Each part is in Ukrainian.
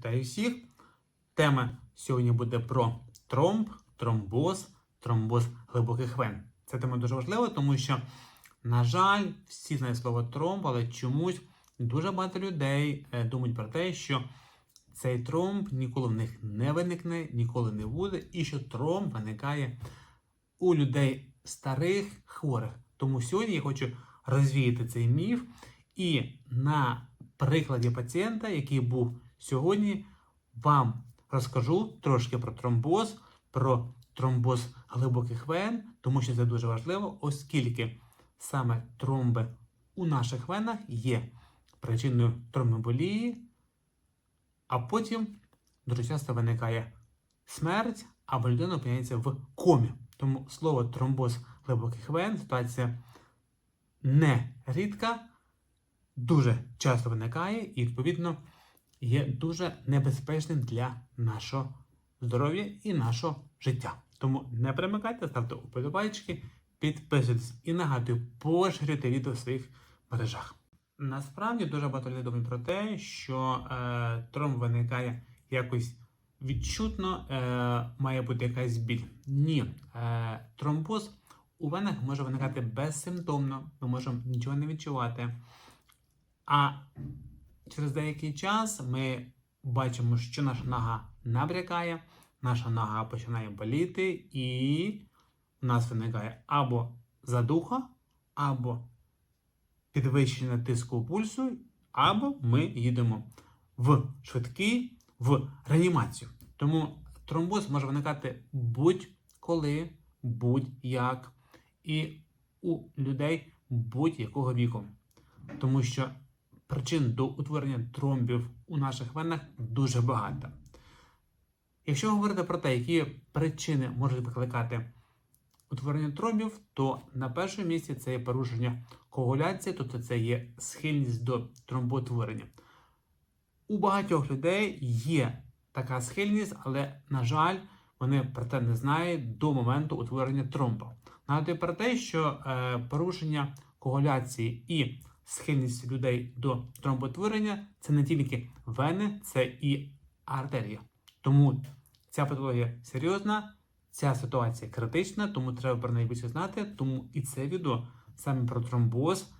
Вітаю всіх! Тема сьогодні буде про тромб, тромбоз, тромбоз глибоких вен. Ця тема дуже важлива, тому що, на жаль, всі знають слово тромб, але чомусь дуже багато людей е, думають про те, що цей тромб ніколи в них не виникне, ніколи не буде, і що тромб виникає у людей старих хворих. Тому сьогодні я хочу розвіяти цей міф і на прикладі пацієнта, який був сьогодні, вам розкажу трошки про тромбоз, про тромбоз глибоких вен, тому що це дуже важливо, оскільки саме тромби у наших венах є причиною тромболії, а потім дуже часто виникає смерть або людина опиняється в комі. Тому слово тромбоз глибоких вен ситуація не рідка, дуже часто виникає і, відповідно, є дуже небезпечним для нашого здоров'я і нашого життя. Тому не перемикайте, ставте уподобайки, підписуйтесь і нагадую, поширюйте відео в своїх мережах. Насправді дуже багато людей думають про те, що е, тромб виникає якось відчутно, е, має бути якась біль. Ні, е, тромбоз у венах може виникати безсимптомно, ми можемо нічого не відчувати. А через деякий час ми бачимо, що наша нога набрякає, наша нога починає боліти, і у нас виникає або задуха, або підвищення тиску пульсу, або ми їдемо в швидкий, в реанімацію. Тому тромбоз може виникати будь-коли, будь-як, і у людей будь-якого віку. Тому що причин до утворення тромбів у наших венах дуже багато. Якщо говорити про те, які причини можуть викликати утворення тромбів, то на першому місці це є порушення коагуляції, тобто це є схильність до тромботворення. У багатьох людей є така схильність, але, на жаль, вони про це не знають до моменту утворення тромба. Нагадую про те, що е, порушення коагуляції і схильність людей до тромботворення це не тільки вени, це і артерія. Тому ця патологія серйозна, ця ситуація критична, тому треба про неї більше знати. Тому і це відео саме про тромбоз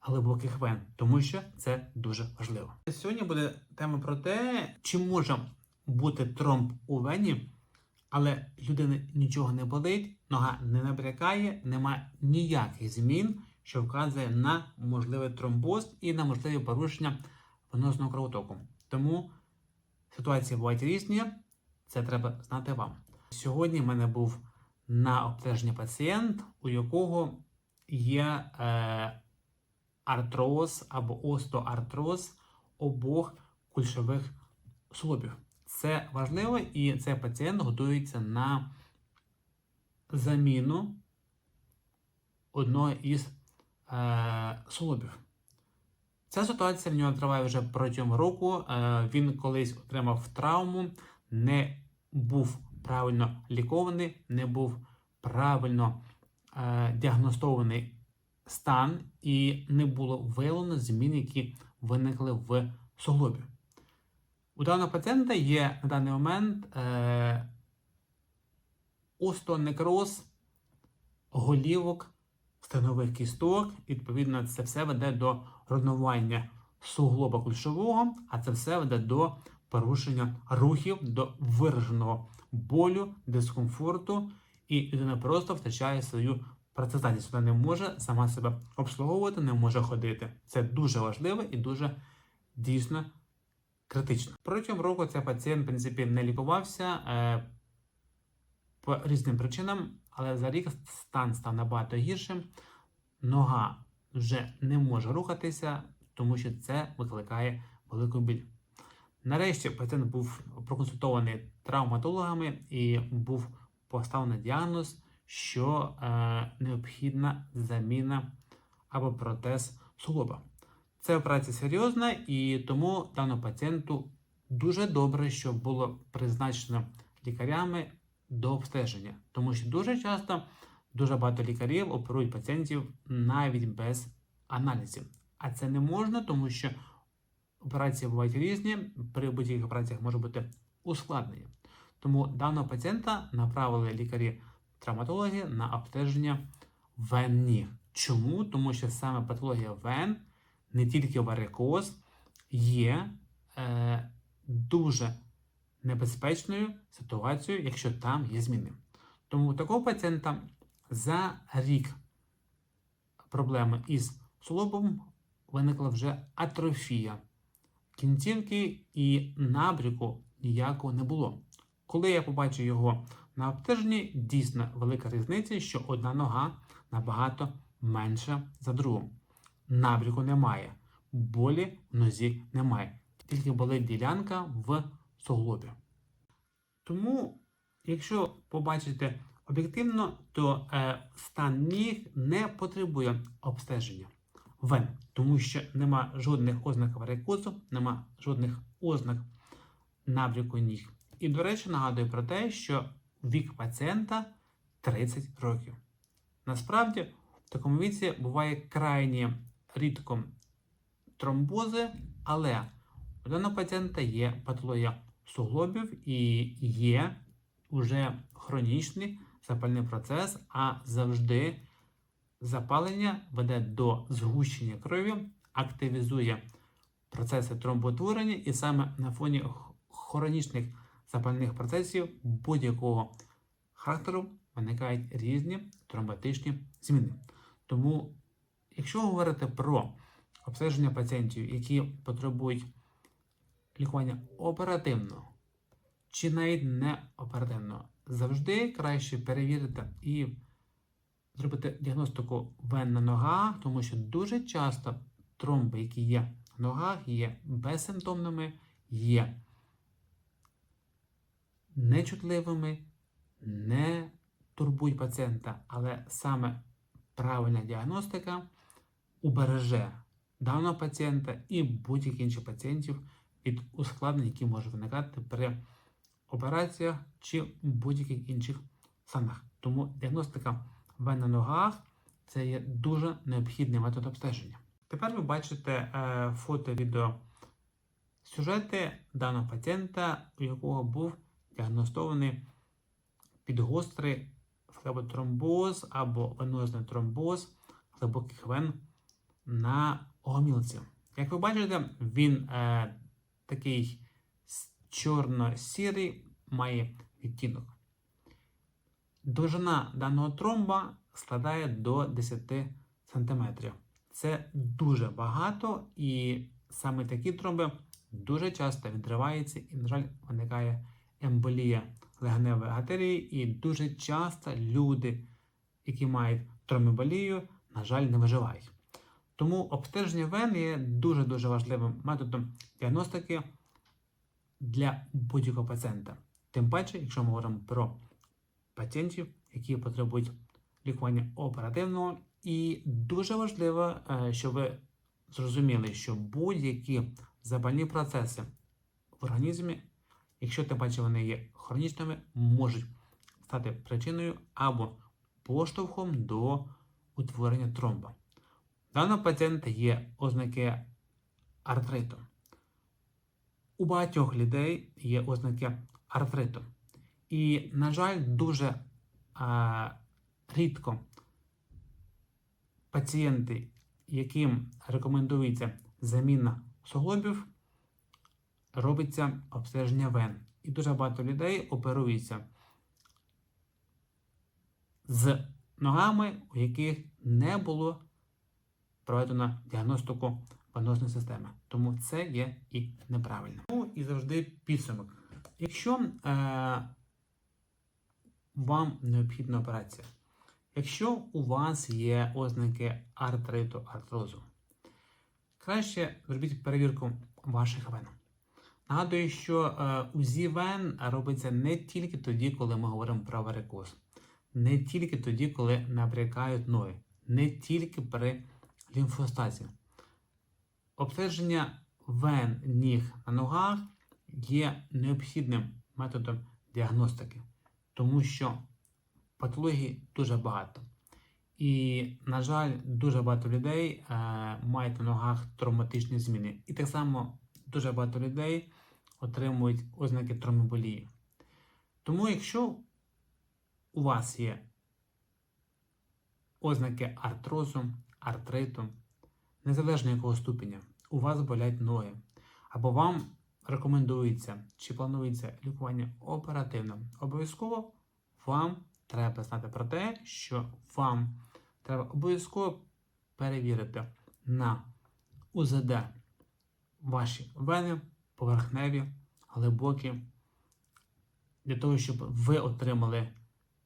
глибоких вен, тому що це дуже важливо. Сьогодні буде тема про те, чи може бути тромб у вені, але людини нічого не болить, нога не набрякає, немає ніяких змін, що вказує на можливий тромбоз і на можливі порушення венозного кровотоку. Тому ситуації бувають різні, це треба знати вам. Сьогодні в мене був на обстеженні пацієнт, у якого є е, артроз або остеоартроз обох кульшових суглобів. Це важливо, і цей пацієнт готується на заміну одного із е, суглобів. Ця ситуація в нього триває вже протягом року. Е, він колись отримав травму, не був правильно лікований, не був правильно е, діагностований стан і не було виявлено змін, які виникли в суглобі. У даного пацієнта є на даний момент е, остеонекроз голівок станових кісток. Відповідно, це все веде до руйнування суглоба кульшового, а це все веде до порушення рухів, до вираженого болю, дискомфорту, і людина просто втрачає свою працездатність. Вона не може сама себе обслуговувати, не може ходити. Це дуже важливо і дуже дійсно критично. Протягом року цей пацієнт, в принципі, не лікувався е, по різним причинам, але за рік стан став набагато гіршим. Нога вже не може рухатися, тому що це викликає велику біль. Нарешті пацієнт був проконсультований травматологами і був поставлений діагноз, що е, необхідна заміна або протез суглоба. Це операція серйозна, і тому даному пацієнту дуже добре, що було призначено лікарями до обстеження, тому що дуже часто дуже багато лікарів оперують пацієнтів навіть без аналізів. А це не можна, тому що операції бувають різні, при будь-яких операціях може бути ускладнення. Тому даного пацієнта направили лікарі-травматологи на обстеження вен ніг. Чому? Тому що саме патологія вен, не тільки варикоз, є е, дуже небезпечною ситуацією, якщо там є зміни. Тому у такого пацієнта за рік проблеми із суглобом виникла вже атрофія кінцівки і набріку ніякого не було. Коли я побачив його на обстеженні, дійсно велика різниця, що одна нога набагато менша за другу. Набріку немає, болі в нозі немає. Тільки болить ділянка в суглобі. Тому, якщо побачите об'єктивно, то е, стан ніг не потребує обстеження вен, тому що нема жодних ознак варикозу, нема жодних ознак набряку ніг. І, до речі, нагадую про те, що вік пацієнта 30 років. Насправді, в такому віці буває крайні рідко тромбози, але у даного пацієнта є патологія суглобів і є вже хронічний запальний процес, а завжди запалення веде до згущення крові, активізує процеси тромботворення, і саме на фоні хронічних запальних процесів будь-якого характеру виникають різні тромботичні зміни. Тому, якщо говорити про обстеження пацієнтів, які потребують лікування оперативно чи навіть не оперативно, завжди краще перевірити і зробити діагностику вен на ногах, тому що дуже часто тромби, які є в ногах, є безсимптомними, є нечутливими, не турбують пацієнта, але саме правильна діагностика убереже даного пацієнта і будь-яких інших пацієнтів від ускладнень, які можуть виникати при операціях чи будь-яких інших станах. Тому діагностика вен на ногах це є дуже необхідний метод обстеження. Тепер ви бачите е, фото відео сюжети даного пацієнта, у якого був діагностований підгострий флеботромбоз або венозний тромбоз глибоких вен на гомілці. Як ви бачите, він е, такий чорно-сірий, має відтінок. Довжина даного тромба складає до 10 см. Це дуже багато, і саме такі тромби дуже часто відриваються і, на жаль, виникає емболія легеневої артерії, і дуже часто люди, які мають тромболію, на жаль, не виживають. Тому обстеження вен є дуже-дуже важливим методом діагностики для будь-якого пацієнта. Тим паче, якщо ми говоримо про пацієнтів, які потребують лікування оперативного. І дуже важливо, е, щоб ви зрозуміли, що будь-які запальні процеси в організмі, якщо тим паче вони є хронічними, можуть стати причиною або поштовхом до утворення тромба. Даного пацієнта є ознаки артриту. У багатьох людей є ознаки артриту. І, на жаль, дуже а, рідко пацієнти, яким рекомендується заміна суглобів, робиться обстеження вен. І дуже багато людей оперуються з ногами, у яких не було проведено діагностику венозної системи. Тому це є і неправильно. Ну і завжди підсумок. Якщо е, вам необхідна операція, якщо у вас є ознаки артриту, артрозу, краще зробіть перевірку ваших вен. Нагадую, що е, УЗІ вен робиться не тільки тоді, коли ми говоримо про варикоз, не тільки тоді, коли набрякають ноги, не тільки при лімфостазі. Обстеження вен ніг на ногах є необхідним методом діагностики, тому що патологій дуже багато. І, на жаль, дуже багато людей е, мають на ногах травматичні зміни. І так само дуже багато людей отримують ознаки тромболії. Тому, якщо у вас є ознаки артрозу, артриту, незалежно якого ступеня, у вас болять ноги, або вам рекомендується чи планується лікування оперативно, обов'язково вам треба знати про те, що вам треба обов'язково перевірити на УЗД ваші вени, поверхневі, глибокі, для того, щоб ви отримали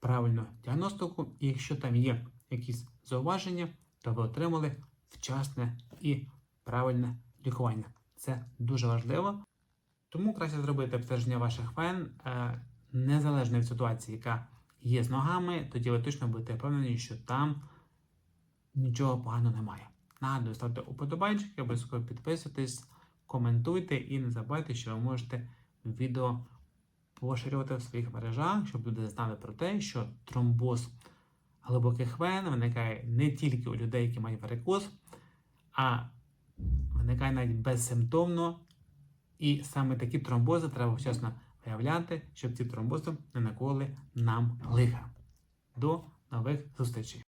правильну діагностику, і якщо там є якісь зауваження, то ви отримали вчасне і правильне лікування. Це дуже важливо. Тому краще зробити обстеження ваших вен е, незалежно від ситуації, яка є з ногами, тоді ви точно будете впевнені, що там нічого поганого немає. Нагадую, ставте уподобайчики, обов'язково підписуйтесь, коментуйте і не забувайте, що ви можете відео поширювати в своїх мережах, щоб люди знали про те, що тромбоз глибоких вен виникає не тільки у людей, які мають варикоз, а виникає навіть безсимптомно. І саме такі тромбози треба вчасно виявляти, щоб ці тромбози не наколи нам лиха. До нових зустрічей!